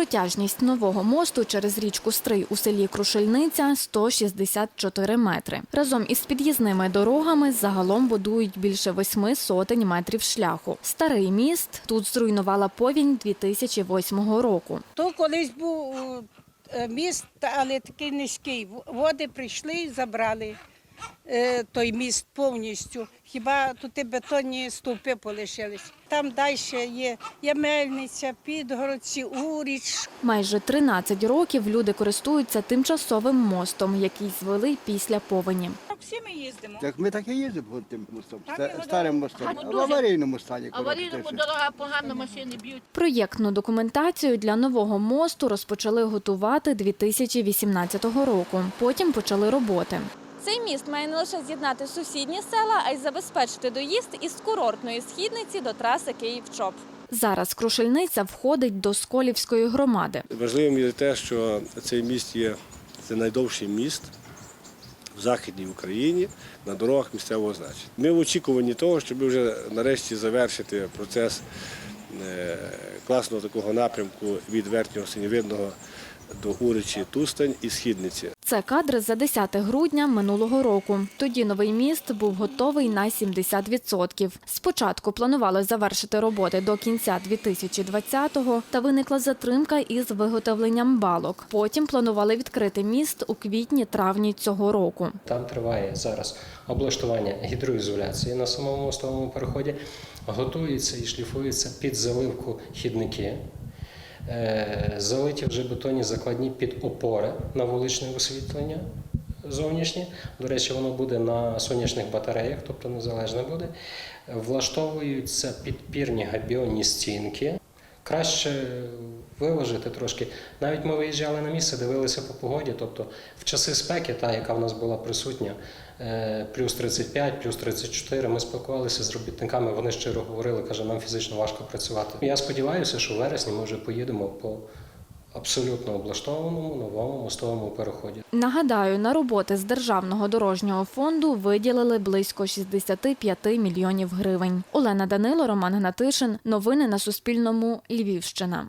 Протяжність нового мосту через річку Стрий у селі Крушельниця 164 метри. Разом із під'їзними дорогами загалом будують більше восьми сотень метрів шляху. Старий міст тут зруйнувала повінь 2008 року. То колись був е, міст, але такий низький. Води прийшли і забрали той міст повністю. Хіба тут і бетонні стовпи полишились. Там далі є, є мельниця, підгородці, уріч, Майже 13 років люди користуються тимчасовим мостом, який звели після повені. Так всі ми їздимо. Так ми так і їздимо тим мостом, ста- старим мостом. Ну, В аварійному стані. Аварійному дорога погано, машини б'ють. Проєктну документацію для нового мосту розпочали готувати 2018 року. Потім почали роботи. Цей міст має не лише з'єднати сусідні села, а й забезпечити доїзд із курортної східниці до траси Київ-Чоп. Зараз Крушельниця входить до Сколівської громади. Важливим є те, що цей міст є це найдовший міст в Західній Україні на дорогах місцевого значення. Ми в очікуванні того, щоб вже нарешті завершити процес е, класного такого напрямку від верхнього синєвидного до Уричі Тустань і Східниці. Це кадри за 10 грудня минулого року. Тоді новий міст був готовий на 70%. Спочатку планували завершити роботи до кінця 2020-го, та виникла затримка із виготовленням балок. Потім планували відкрити міст у квітні-травні цього року. Там триває зараз облаштування гідроізоляції на самому мостовому переході. Готуються і шліфуються під заливку хідники. Е, Залиті вже бетонні закладні під опори на вуличне освітлення зовнішнє. До речі, воно буде на сонячних батареях, тобто незалежне буде. Влаштовуються підпірні габіонні стінки. Краще виложити трошки. Навіть ми виїжджали на місце, дивилися по погоді. Тобто в часи спеки, та яка в нас була присутня, е, плюс 35, плюс 34, ми спілкувалися з робітниками. Вони щиро говорили, каже, нам фізично важко працювати. Я сподіваюся, що в вересні ми вже поїдемо по абсолютно облаштованому новому мостовому переході. Нагадаю, на роботи з державного дорожнього фонду виділили близько 65 мільйонів гривень. Олена Данило, Роман Гнатишин. Новини на Суспільному. Львівщина.